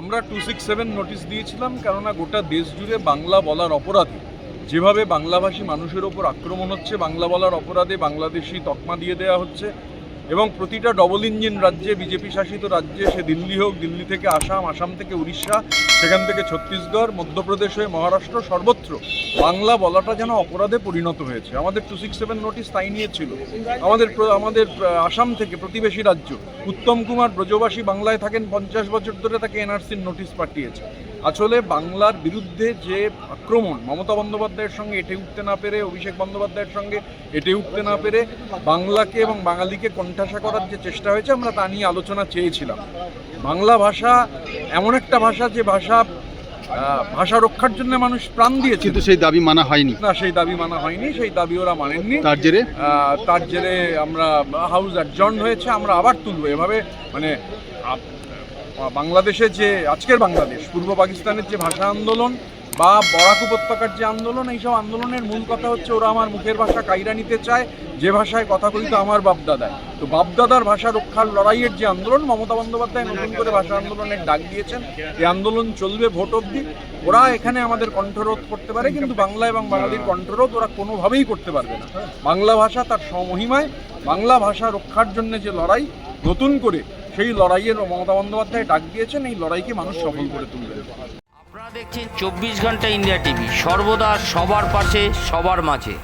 আমরা two six seven notice দিয়েছিলাম, কেননা গোটা দেশ জুড়ে বাংলা বলার অপরাধে। যেভাবে বাংলাভাষী মানুষের ওপর আক্রমণ হচ্ছে, বাংলা বলার অপরাধে বাংলাদেশি তকমা দিয়ে দেওয়া হচ্ছে এবং প্রতিটা ডবল ইঞ্জিন রাজ্যে বিজেপি শাসিত রাজ্যে, সে দিল্লি হোক, দিল্লি থেকে আসাম আসাম থেকে উড়িষ্যা, সেখান থেকে ছত্তিশগড়, মধ্যপ্রদেশ হয়ে মহারাষ্ট্র, সর্বত্র। বাংলা বলাটা যেন অপরাধে পরিণত হয়েছে। আমাদের টু সিক্স সেভেন নোটিস তাই নিয়েছিল। আমাদের আমাদের আসাম থেকে প্রতিবেশী রাজ্য, উত্তম কুমার ব্রজবাসী বাংলায় থাকেন, পঞ্চাশ বছর ধরে তাকে এনআরসির নোটিশ পাঠিয়েছে। আসলে বাংলার বিরুদ্ধে যে আক্রমণ মমতা বন্দ্যোপাধ্যায়ের সঙ্গে এটে উঠতে না পেরে অভিষেক বন্দ্যোপাধ্যায়ের সঙ্গে এটে উঠতে না পেরে বাংলাকে এবং বাঙালিকে কণ্ঠাসা করার যে চেষ্টা হয়েছে আমরা তা নিয়ে আলোচনা চেয়েছিলাম। বাংলা ভাষা এমন একটা ভাষা যে ভাষা ভাষা রক্ষার জন্য মানুষ প্রাণ দিয়েছে কিন্তু সেই দাবি মানা হয়নি। না সেই দাবি মানা হয়নি সেই দাবি ওরা মানেননি। তার জেরে? তার জেরে আমরা হাউস অ্যাডজন হয়েছে আমরা আবার তুলব। এভাবে মানে বাংলাদেশে যে, আজকের বাংলাদেশ, পূর্ব পাকিস্তানের যে ভাষা আন্দোলন বা বরাক উপত্যকার যে আন্দোলন, এইসব আন্দোলনের মূল কথা হচ্ছে ওরা আমার মুখের ভাষা কাইরা নিতে চায়, যে ভাষায় কথা কইতো আমার বাপদাদায় তো বাপদাদার ভাষা রক্ষার লড়াইয়ের যে আন্দোলন, মমতা বন্দ্যোপাধ্যায় নতুন করে ভাষা আন্দোলনের ডাক দিয়েছেন, এই আন্দোলন চলবে ভোট অবধি। ওরা এখানে আমাদের কণ্ঠরোধ করতে পারে, কিন্তু বাংলা এবং বাঙালির কণ্ঠরোধ ওরা কোনোভাবেই করতে পারবে না। বাংলা ভাষা তার স্বমহিমায় বাংলা ভাষা রক্ষার জন্য যে লড়াই, নতুন করে সেই লড়াইয়ের মমতা বন্দ্যোপাধ্যায় ডাক দিয়েছেন এই লড়াইকে মানুষ সফল করে তুলবে। আপনারা দেখছেন চব্বিশ ঘণ্টা ইন্ডিয়া টিভি সর্বদা সবার পাশে সবার মাঝে।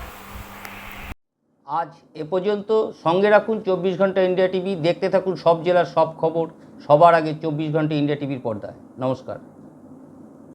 আজ এ পর্যন্ত সঙ্গে রাখুন চব্বিশ ঘণ্টা ইন্ডিয়া টিভি দেখতে থাকুন সব জেলার সব খবর সবার আগে চব্বিশ ঘণ্টা ইন্ডিয়া টিভির পর্দায়। নমস্কার।